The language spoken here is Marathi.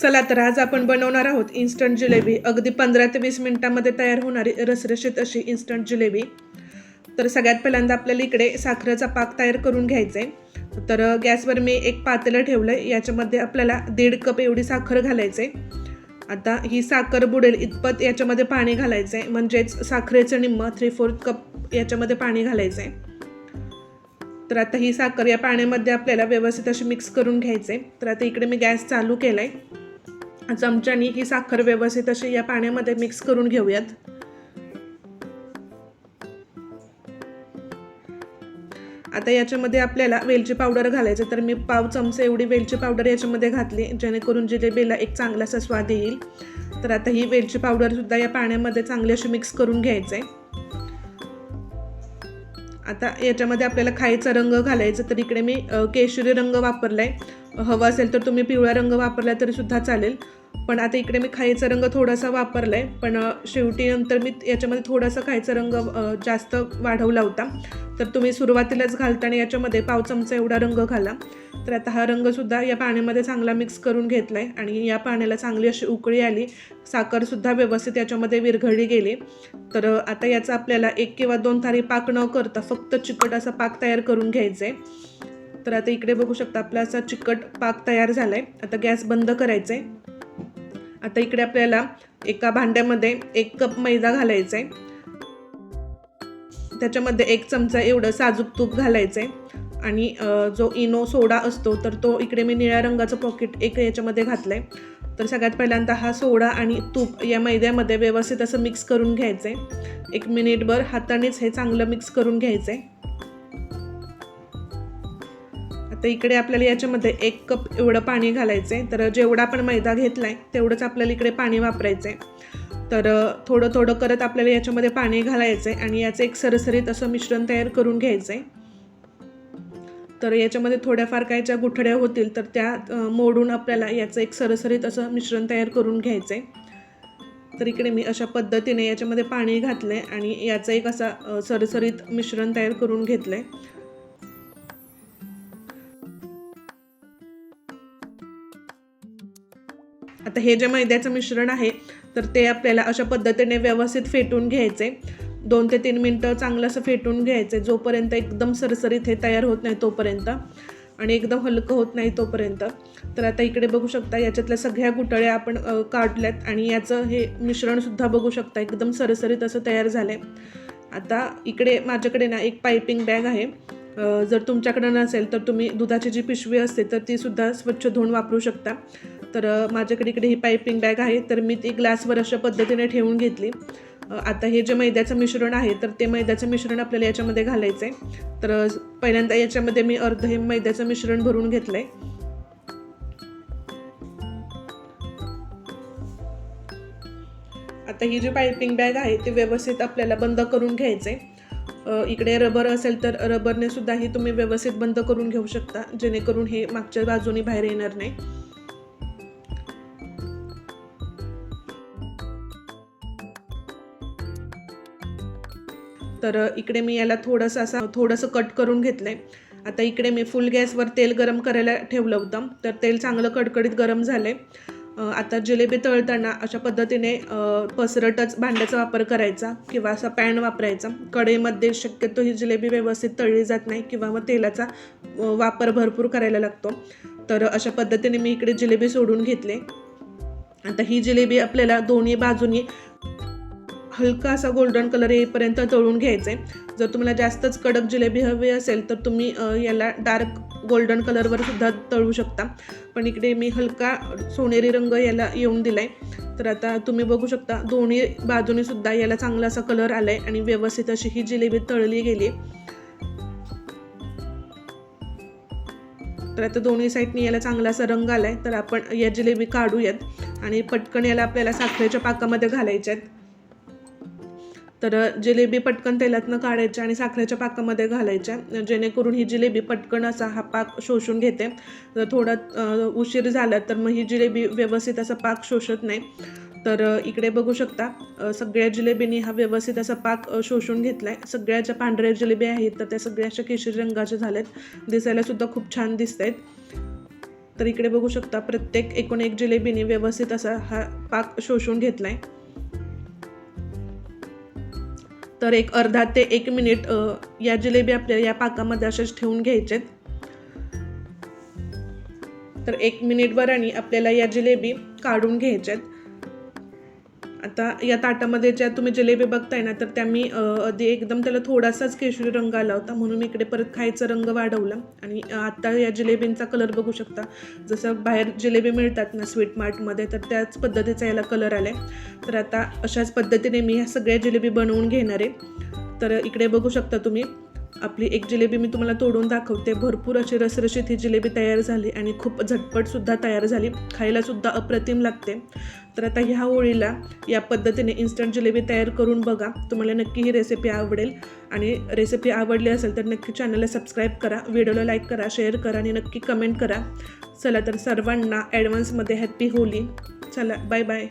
चला तर आज आपण बनवणार आहोत इन्स्टंट जिलेबी. अगदी पंधरा ते वीस मिनिटामध्ये तयार होणारी रसरशीत अशी इन्स्टंट जिलेबी. तर सगळ्यात पहिल्यांदा आपल्याला इकडे साखरेचा पाक तयार करून घ्यायचा आहे तर गॅसवर मी एक पातेलं ठेवलं आहे याच्यामध्ये आपल्याला दीड कप एवढी साखर घालायचं आहे आता ही साखर बुडेल इतपत याच्यामध्ये पाणी घालायचं आहे म्हणजेच साखरेचं निम्म थ्री फोर्थ कप याच्यामध्ये पाणी घालायचं आहे तर आता ही साखर या पाण्यामध्ये आपल्याला व्यवस्थित अशी मिक्स करून घ्यायचे तर आता इकडे मी गॅस चालू केला आहे चमच्यानी ही साखर व्यवस्थित अशी या पाण्यामध्ये मिक्स करून घेऊयात. आता याच्यामध्ये आपल्याला वेलची पावडर घालायचं तर मी पाव चमचे एवढी वेलची पावडर याच्यामध्ये घातली जेणेकरून जिलेबीला एक चांगलासा स्वाद येईल. तर आता ही वेलची पावडरसुद्धा या पाण्यामध्ये चांगली अशी मिक्स करून घ्यायचं आहे आता याच्यामध्ये आपल्याला खायचा रंग घालायचा तर इकडे मी केशरी रंग वापरला आहे हवा असेल तर तुम्ही पिवळा रंग वापरला तरीसुद्धा चालेल. पण आता इकडे मी खायचा रंग थोडासा वापरला आहे पण शेवटी नंतर मी याच्यामध्ये थोडासा खायचा रंग जास्त वाढवला होता. तर तुम्ही सुरुवातीलाच घालता आणि याच्यामध्ये पाव चमचा एवढा रंग घाला. तर आता हा रंगसुद्धा या पाण्यामध्ये चांगला मिक्स करून घेतला आहे आणि या पाण्याला चांगली अशी उकळी आली. साखरसुद्धा व्यवस्थित याच्यामध्ये विरघळली गेली. तर आता याचा आपल्याला एक किंवा दोन थारी पाक न करता फक्त चिकट असा पाक तयार करून घ्यायचा आहे तर आता इकडे बघू शकता आपला असा चिकट पाक तयार झाला आहे आता गॅस बंद करायचा आहे आता इकडे आपल्याला एका भांड्यामध्ये एक कप मैदा घालायचा आहे त्याच्यामध्ये एक चमचा एवढं साजूक तूप घालायचं आहे आणि जो इनो सोडा असतो तर तो इकडे मी निळ्या रंगाचं पॉकेट एक याच्यामध्ये घातलं आहे तर सगळ्यात पहिल्यांदा हा सोडा आणि तूप या मैद्यामध्ये व्यवस्थित असं मिक्स करून घ्यायचं आहे एक मिनिटभर हातानेच हे चांगलं मिक्स करून घ्यायचं आहे आता इकडे आपल्याला याच्यामध्ये एक कप एवढं पाणी घालायचं आहे तर जेवढा आपण मैदा घेतला आहे तेवढंच आपल्याला इकडे पाणी वापरायचं आहे तर थोडं थोडं करत आपल्याला याच्यामध्ये पाणी घालायचं आहे आणि याचं एक सरसरीत असं मिश्रण तयार करून घ्यायचं आहे तर याच्यामध्ये थोड्याफार काही ज्या गुठड्या होतील तर त्या मोडून आपल्याला याचं एक सरसरीत असं मिश्रण तयार करून घ्यायचं आहे तर इकडे मी अशा पद्धतीने याच्यामध्ये पाणी घातलं आहे आणि याचं एक असा सरसरीत मिश्रण तयार करून घेतलं आहे आता हे जे मैद्याचं मिश्रण आहे तर ते आपल्याला अशा पद्धतीने व्यवस्थित फेटून घ्यायचे. दोन ते तीन मिनटं चांगलं असं फेटून घ्यायचे. जोपर्यंत एकदम सरसरीत हे तयार होत नाही तोपर्यंत आणि एकदम हलकं होत नाही तोपर्यंत. तर आता इकडे बघू शकता याच्यातल्या सगळ्या गुटळ्या आपण काढल्यात आणि याचं हे मिश्रणसुद्धा बघू शकता एकदम सरसरीत असं तयार झालं आहे आता इकडे माझ्याकडे ना एक पायपिंग बॅग आहे. जर तुमच्याकडं नसेल तर तुम्ही दुधाची जी पिशवी असते तर ती सुद्धा स्वच्छ धुवून वापरू शकता. तर माझ्याकडे इकडे ही पायपिंग बॅग आहे तर मी ती ग्लासवर अशा पद्धतीने ठेवून घेतली. आता हे जे मैद्याचं मिश्रण आहे तर ते मैद्याचं मिश्रण आपल्याला याच्यामध्ये घालायचं आहे तर पहिल्यांदा याच्यामध्ये मी अर्ध हे मैद्याचं मिश्रण भरून घेतलं आहे आता ही जी पायपिंग बॅग आहे ती व्यवस्थित आपल्याला बंद करून घ्यायचं आहे इकडे रबर असेल तर रबरने सुद्धाही तुम्ही व्यवस्थित बंद करून घेऊ शकता जेणेकरून हे मागच्या बाजूने बाहेर येणार नाही. तर इकडे मी याला थोडंसं असा थोडंसं कट करून घेतलं आहे आता इकडे मी फुल गॅसवर तेल गरम करायला ठेवलं होतं तर तेल चांगलं कडकडीत गरम झालं आहे आता जिलेबी तळताना अशा पद्धतीने पसरटच भांड्याचा वापर करायचा किंवा असा पॅन वापरायचा. कढईमध्ये शक्यतो ही जिलेबी व्यवस्थित तळली जात नाही किंवा मग तेलाचा वापर भरपूर करायला लागतो. तर अशा पद्धतीने मी इकडे जिलेबी सोडून घेतले. आता ही जिलेबी आपल्याला दोन्ही बाजूनी हलका असा गोल्डन कलर येईपर्यंत तळून घ्यायचे जर तुम्हाला जास्तच कडक जिलेबी हवी असेल तर तुम्ही याला डार्क गोल्डन कलरवर सुद्धा तळू शकता. पण इकडे मी हलका सोनेरी रंग याला येऊन दिला आहे तर आता तुम्ही बघू शकता दोन्ही बाजूने सुद्धा याला चांगला असा कलर आला आहे आणि व्यवस्थित अशी ही जिलेबी तळली गेली तर आता दोन्ही साईडनी याला चांगला असा रंग आला आहे तर आपण या जिलेबी काढूयात आणि पटकन याला आपल्याला साखरेच्या पाकामध्ये घालायच्या आहेत तर जिलेबी पटकन तेलातनं काढायच्या आणि साखरेच्या पाकामध्ये घालायच्या जेणेकरून ही जिलेबी पटकन असा हा पाक शोषून घेते. जर थोडा उशीर झाला तर मग ही जिलेबी व्यवस्थित असा पाक शोषत नाही. तर इकडे बघू शकता सगळ्या जिलेबींनी हा व्यवस्थित असा पाक शोषून घेतला आहे सगळ्या ज्या पांढऱ्या जिलेबी आहेत तर त्या सगळ्या अशा केशरी रंगाच्या झाल्यात. आहेत दिसायलासुद्धा खूप छान दिसत आहेत तर इकडे बघू शकता प्रत्येक एकूण एक जिलेबीने व्यवस्थित असा हा पाक शोषून घेतला आहे तर एक अर्धा ते एक मिनिट या जिलेबी आपल्याला या पाकामध्ये असेच ठेवून घ्यायचे तर एक मिनिटवर आणि आपल्याला या जिलेबी काढून घ्यायच्यात आता या ताटामध्ये ज्या तुम्ही जिलेबी बघताय ना तर त्या मी आधी एकदम त्याला थोडासाच केशरी रंग आला होता म्हणून मी इकडे परत खायचा रंग वाढवला. आणि आत्ता आता या जिलेबींचा कलर बघू शकता. जसं बाहेर जिलेबी मिळतात ना स्वीट मार्टमध्ये तर त्याच पद्धतीचा याला कलर आला आहे तर आता अशाच पद्धतीने मी ह्या सगळ्या जिलेबी बनवून घेणार आहे. तर इकडे बघू शकता तुम्ही. आपली एक जिलेबी मी तुम्हाला तोडून दाखवते. भरपूर अशी रसरशीत ही जिलेबी तयार झाली आणि खूप झटपटसुद्धा तयार झाली. खायलासुद्धा अप्रतिम लागते. तर आता ह्या होळीला या पद्धतीने इन्स्टंट जिलेबी तयार करून बघा. तुम्हाला नक्की ही रेसिपी आवडेल. आणि रेसिपी आवडली असेल तर नक्की चॅनलला सबस्क्राईब करा. व्हिडिओला लाईक करा शेअर करा आणि नक्की कमेंट करा. चला तर सर्वांना ॲडव्हान्समध्ये हॅप्पी होली. चला बाय बाय